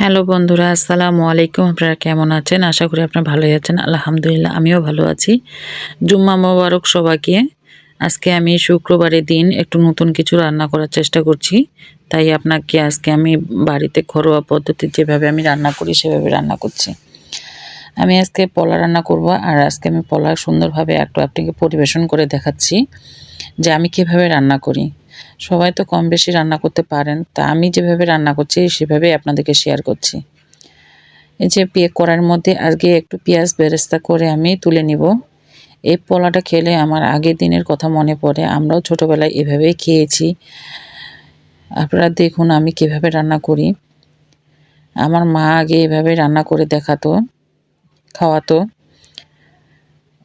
Hello বন্ধুরা, আসসালামু আলাইকুম। আপনারা কেমন আছেন? আশা করি আপনারা ভালোই আছেন। আলহামদুলিল্লাহ, আমিও ভালো আছি। জুম্মা মোবারক সবাইকে। আজকে আমি শুক্রবারের দিন একটু নতুন কিছু রান্না করার চেষ্টা করছি। তাই আপনাকে আজকে আমি বাড়িতে ঘরোয়া পদ্ধতি যেভাবে আমি রান্না করি, সেভাবে রান্না করছি। আমি আজকে পলা রান্না করব আর আজকে আমি পলা সুন্দরভাবে একটু আপনাকে পরিবেশন করে দেখাচ্ছি যে আমি কীভাবে রান্না করি। সবাই তো কম বেশি রান্না করতে পারেন। তা আমি যেভাবে রান্না করছি, সেভাবেই আপনাদেরকে শেয়ার করছি। এই যে পিয়ে করার মধ্যে আজকে একটু পেঁয়াজ বেরেস্তা করে আমি তুলে নিব। এই পোলাটা খেলে আমার আগের দিনের কথা মনে পড়ে। আমরাও ছোটোবেলায় এভাবেই খেয়েছি। আপনারা দেখুন আমি কীভাবে রান্না করি। আমার মা আগে এভাবে রান্না করে দেখাতো, খাওয়াতো।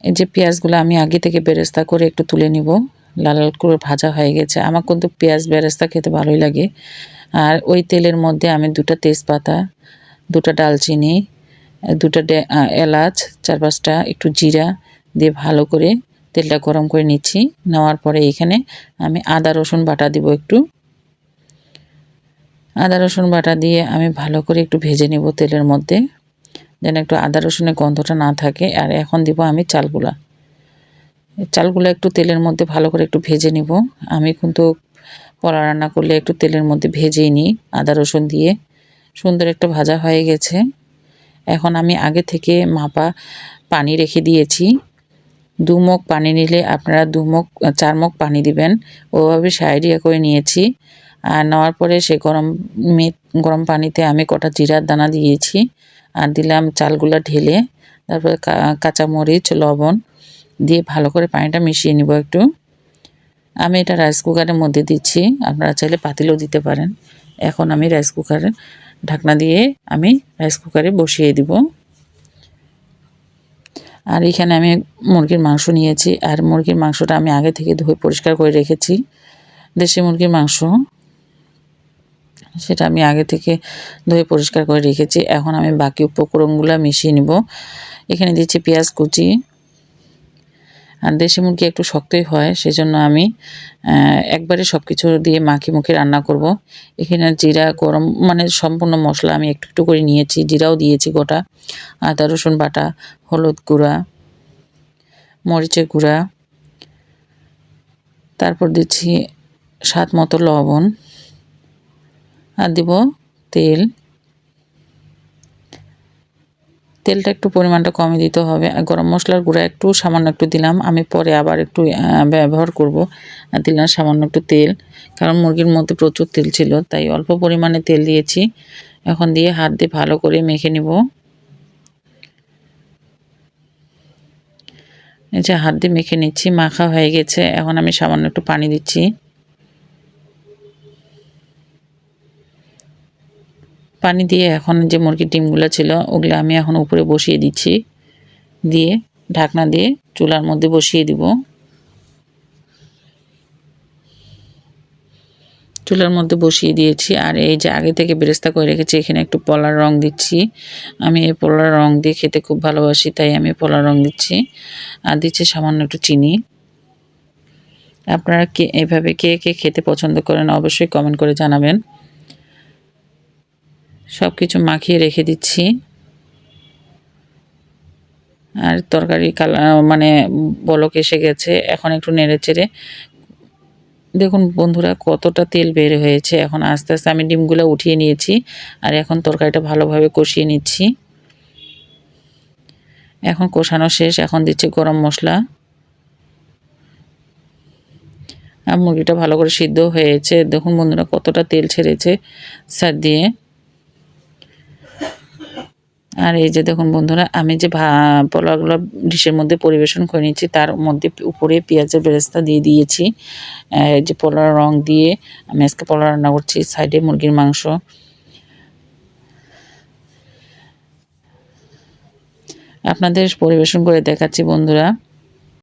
এই যে পেঁয়াজগুলো আমি আগে থেকে বেরেস্তা করে একটু তুলে নিব। লাল লাল করে ভাজা হয়ে গেছে। আমার কিন্তু পেঁয়াজ বেরেস্তা খেতে ভালোই লাগে। আর ওই তেলের মধ্যে আমি দুটা তেজপাতা, দুটা ডালচিনি, দুটা এলাচ, চার পাঁচটা একটু জিরা দিয়ে ভালো করে তেলটা গরম করে নিচ্ছি। নেওয়ার পরে এখানে আমি আদা, রসুন বাটা দিব একটু। আদা, রসুন বাটা দিয়ে আমি ভালো করে একটু ভেজে নেব তেলের মধ্যে। যেন একটু আদা, রসুনের গন্ধটা না থাকে। আর এখন দিব আমি চালগুলা। চালগুলো একটু তেলের মধ্যে ভালো করে একটু ভেজে নিব। আমি কিন্তু পলা রান্না করলে একটু তেলের মধ্যে ভেজেই নিই, আদা রসুন দিয়ে। সুন্দর একটা ভাজা হয়ে গেছে। এখন আমি আগে থেকে মাপা পানি রেখে দিয়েছি। দু মগ পানি নিলে আপনারা দু মগ, চার মগ পানি দিবেন। ওভাবে সাইডিয়া করে নিয়েছি। আর নেওয়ার পরে সে গরম গরম পানিতে আমি কটা জিরার দানা দিয়েছি। আর দিলাম চালগুলো ঢেলে, তারপরে কাঁচামরিচ, লবণ। দিয়ে ভালো করে পানিটা মিশিয়ে নিব একটু। আমি এটা রাইস কুকারের মধ্যে দিচ্ছি। আপনারা চাইলে পাতিলও দিতে পারেন। এখন আমি রাইস কুকারে ঢাকনা দিয়ে আমি রাইস কুকারে বসিয়ে দিব। আর এখানে আমি মুরগির মাংস নিয়েছি। আর মুরগির মাংসটা আমি আগে থেকে ধুয়ে পরিষ্কার করে রেখেছি। দেশি মুরগির মাংস, সেটা আমি আগে থেকে ধুয়ে পরিষ্কার করে রেখেছি। এখন আমি বাকি উপকরণগুলো মিশিয়ে নিব। এখানে দিচ্ছি পেঁয়াজ কুচি। আর দেশি মুরগি একটু শক্তই হয়, সেজন্য আমি একবারে সব কিছু দিয়ে মাখি মুখে রান্না করব। এখানে জিরা, গরম মানে সম্পূর্ণ মশলা আমি একটু একটু করে নিয়েছি, জিরাও দিয়েছি গোটা। আদা, রসুন বাটা, হলুদ গুঁড়া, মরিচের গুঁড়া। তারপর দিচ্ছি স্বাদ মতো লবণ। আর দিব তেল। তেলটা একটু পরিমাণটা কমে দিতে হবে। গরম মশলার গুঁড়া একটু, সামান্য একটু দিলাম। আমি পরে আবার একটু ব্যবহার করব। দিলাম সামান্য একটু তেল। কারণ মুরগির মধ্যে প্রচুর তেল ছিল, তাই অল্প পরিমাণে তেল দিয়েছি। এখন দিয়ে হাত দিয়ে ভালো করে মেখে নিব। এই যে হাত দিয়ে মেখে নিচ্ছি, মাখা হয়ে গেছে। এখন আমি সামান্য একটু পানি দিচ্ছি। পানি দিয়ে এখন যে মুরগির ডিমগুলো ছিল, ওগুলো আমি এখন উপরে বসিয়ে দিচ্ছি। দিয়ে ঢাকনা দিয়ে চুলার মধ্যে বসিয়ে দিব। চুলার মধ্যে বসিয়ে দিয়েছি আর এই যে আগে থেকে বেরেস্তা করে রেখেছি, এখানে একটু পলার রং দিচ্ছি। আমি এই পলার রং দিয়ে খেতে খুব ভালোবাসি, তাই আমি পলার রং দিচ্ছি। আর দিচ্ছি সামান্য একটু চিনি। আপনারা কে, এভাবে কে কে খেতে পছন্দ করেন অবশ্যই কমেন্ট করে জানাবেন। সব কিছু মাখিয়ে রেখে দিচ্ছি। আর তরকারি কালার মানে বলক এসে গেছে, এখন একটু নেড়ে চেড়ে। দেখুন বন্ধুরা, কতটা তেল বের হয়েছে। এখন আস্তে আস্তে আমি ডিমগুলো উঠিয়ে নিয়েছি, আর এখন তরকারিটা ভালোভাবে কষিয়ে নিচ্ছি। এখন কষানো শেষ, এখন দিচ্ছি গরম মশলা। আর মুরগিটা ভালো করে সিদ্ধ হয়েছে। দেখুন বন্ধুরা, কতটা তেল ছেড়েছে সার দিয়ে। আর এই যে দেখুন বন্ধুরা, আমি যে পোলাগুলো ডিশের মধ্যে পরিবেশন করে নিয়েছি, তার মধ্যে উপরে পেঁয়াজের বেরেস্তা দিয়ে দিয়েছি। এই যে পোলার রং দিয়ে আমি আজকে পোলা রান্না করছি, সাইডে মুরগির মাংস। আপনাদের পরিবেশন করে দেখাচ্ছি বন্ধুরা।